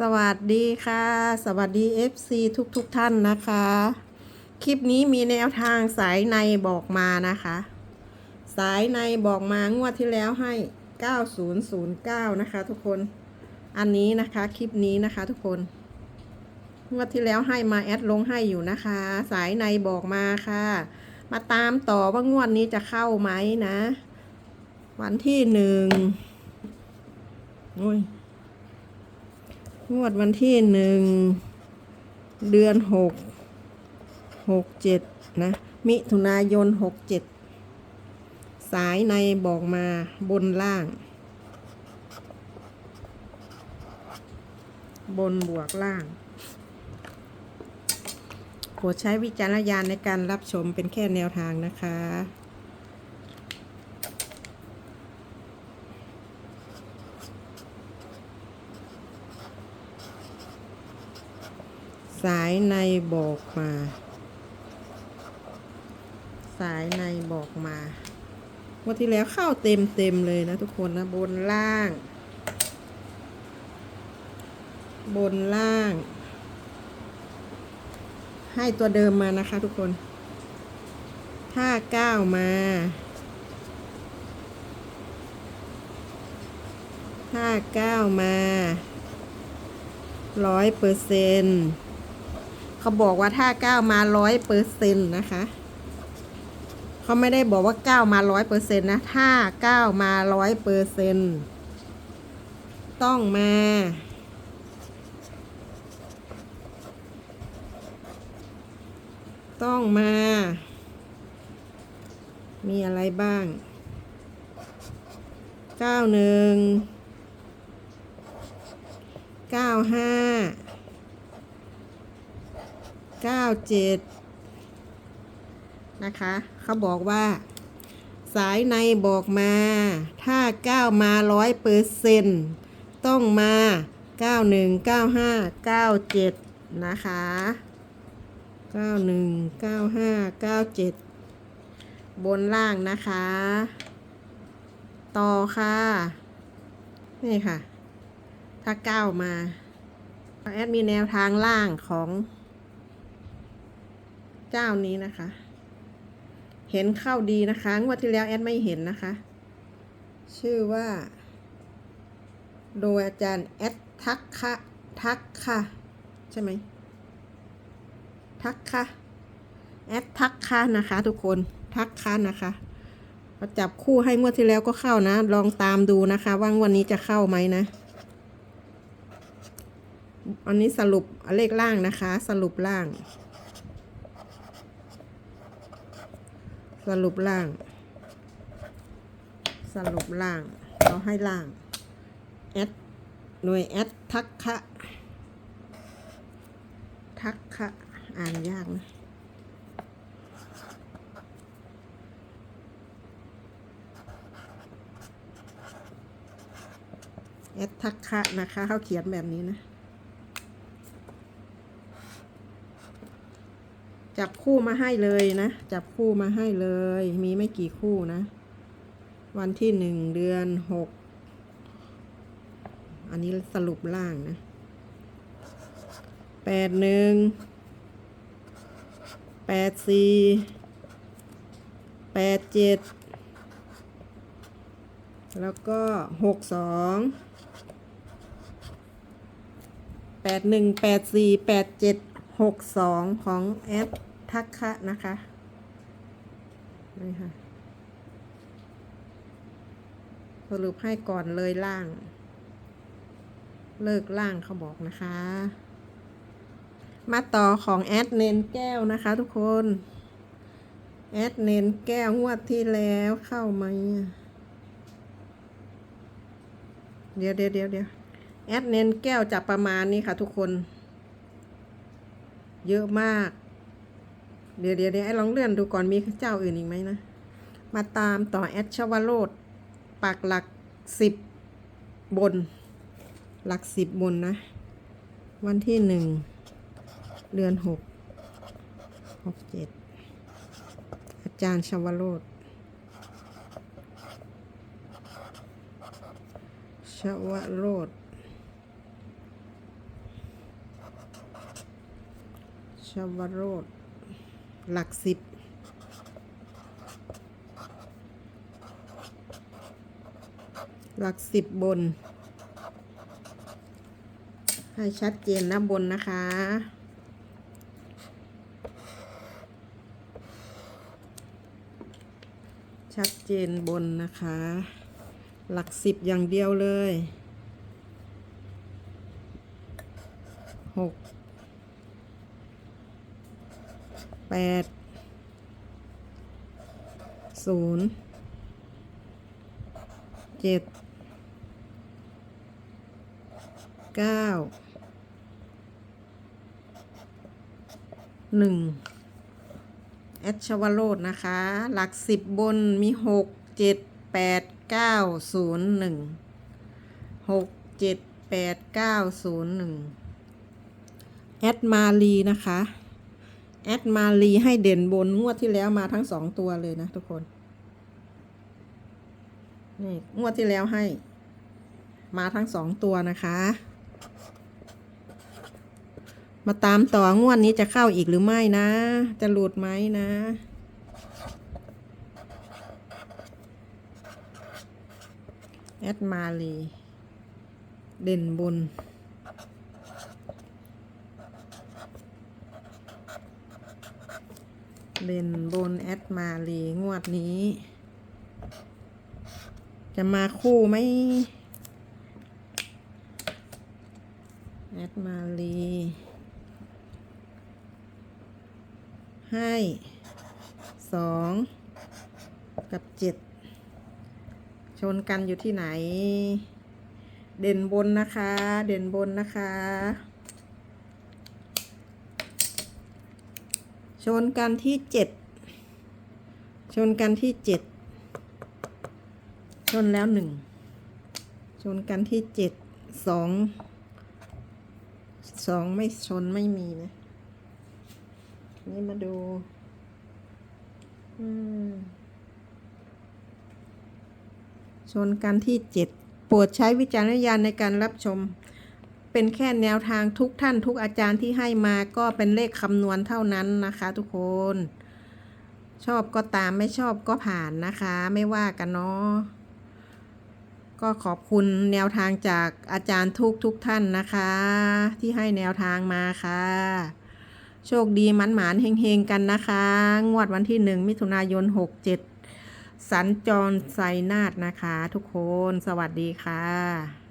สวัสดีค่ะ สวัสดี FC ทุกทุกท่านนะคะ คลิปนี้มีแนวทางสายในบอกมานะคะ สายในบอกมางวดที่แล้วให้ 9009 นะคะ ทุกคนอันนี้นะคะคลิปนี้นะคะทุกคนงวดที่แล้วให้มาแอดลงให้อยู่นะคะ สายในบอกมาค่ะ มาตามต่อว่างวดนี้จะเข้าไหมนะ วันที่หนึ่งโอ้ย งวดวันที่หนึ่งเดือนหกหกเจ็ดนะ มิถุนายนหกเจ็ดสายในบอกมาบนล่าง บนบวกล่างโปรดใช้วิจารณญาณในการรับชมเป็นแค่แนวทางนะคะ สายในบอกมา สายในบอกมาวันที่แล้วเข้าเต็มเต็มเลยนะทุกคนนะบนล่าง บนล่าง ให้ตัวเดิมมานะคะทุกคน ถ้าก้าวมา ถ้าก้าวมาร้อยเปอร์เซ็น เขาบอกว่าถ้าก้าวมาร้อยเปอร์เซ็นนะคะเขาไม่ได้บอกว่าก้าวมาร้อยเปอร์เซ็นนะถ้าก้าวมาร้อยเปอร์เซ็นต้องมาต้องมา มีอะไรบ้าง เก้าหนึ่ง เก้าห้า เก้าเจ็ดนะคะเขาบอกว่า สายในบอกมา ถ้าเก้ามาร้อยเปอร์เซ็นต้องมาเก้าหนึ่งเก้าห้าเก้าเจ็ดนะคะเก้าหนึ่งเก้าห้าเก้าเจ็ดบนล่างนะคะ ต่อค่ะ นี่ค่ะ ถ้าเก้ามาแอดมีแนวทางล่างของ เจ้านี้นะคะ เห็นเข้าดีนะคะงวดที่แล้วแอดไม่เห็นนะคะ ชื่อว่า โดยอาจารย์แอดทักคะทักค่ะ ใช่ไหมทักค่ะแอดทักค่ะนะคะ ทุกคนทักค่ะนะคะพอจับคู่ให้งวดที่แล้วก็เข้านะ ลองตามดูนะคะ ว่างวันนี้จะเข้าไหมนะ อันนี้สรุปเลขล่างนะคะ สรุปล่าง สรุปล่าง สรุปล่าง เราให้ล่างแอดหน่วยแอดทักคะทักคะอ่านยากนะแอดทักคะนะคะเขาเขียนแบบนี้นะ จับคู่มาให้เลยนะ จับคู่มาให้เลย มีไม่กี่คู่นะ วันที่หนึ่งเดือนหก อันนี้สรุปล่างนะแปดหนึ่งแปดสี่แปดเจ็ดแล้วก็หกสองแปดหนึ่งแปดสี่แปดเจ็ด หกสองของแอปทักคะนะคะนี่ค่ะสรุปให้ก่อนเลยล่าง เลิกล่างเขาบอกนะคะ มาต่อของแอดเนนแก้วนะคะทุกคนแอดเนนแก้วงวดที่แล้วเข้าไหมเดี๋ยวเดี๋ยวเดี๋ยวเดี๋ยวแอดเนนแก้วจะประมาณนี้ค่ะทุกคน เยอะมาก เดี๋ยวเดี๋ยวเดี๋ยวไอ้ลองเลื่อนดูก่อนมีเจ้าอื่นอีกไหมนะ มาตามต่อแอดชวโรดปากหลักสิบบน หลักสิบบนนะ วันที่หนึ่งเดือนหกหกเจ็ดอาจารย์ชวโรดชวโรด ชวโรดหลักสิบหลักสิบบน ให้ชัดเจนนะบนนะคะ ชัดเจนบนนะคะ หลักสิบอย่างเดียวเลยหก แปดศูนย์เจ็ดเก้าหนึ่งแอดชวโรดนะคะ หลักสิบบนมีหกเจ็ดแปดเก้าศูนย์หนึ่งหกเจ็ดแปดเก้าศูนย์หนึ่งแอดมาลีนะคะ แอดมาลีให้เด่นบนงวดที่แล้วมาทั้งสองตัวเลยนะทุกคน นี่งวดที่แล้วให้ มาทั้งสองตัวนะคะ มาตามต่องวดนี้จะเข้าอีกหรือไม่นะ จะหลุดไหมนะแอดมาลีเด่นบน เด่นบนแอดมาลีงวดนี้ จะมาคู่ไหมแอดมาลีให้สองกับเจ็ดชนกันอยู่ที่ไหน เด่นบนนะคะ เด่นบนนะคะ ชนกันที่เจ็ดชนกันที่เจ็ดชนแล้วหนึ่งชนกันที่เจ็ดสองสองไม่ชนไม่มีนะนี่มาดูชนกันที่เจ็ดโปรดใช้วิจารณญาณในการรับชม เป็นแค่แนวทางทุกท่านทุกอาจารย์ที่ให้มาก็เป็นเลขคำนวณเท่านั้นนะคะทุกคน ชอบก็ตามไม่ชอบก็ผ่านนะคะ ไม่ว่ากันเนาะก็ขอบคุณแนวทางจากอาจารย์ทุกทุกท่านนะคะ ที่ให้แนวทางมาค่ะ โชคดีมันหมานเฮงๆกันนะคะ งวดวันที่หนึ่งมิถุนายน 67 สัญจรไซนาทนะคะ ทุกคนสวัสดีค่ะ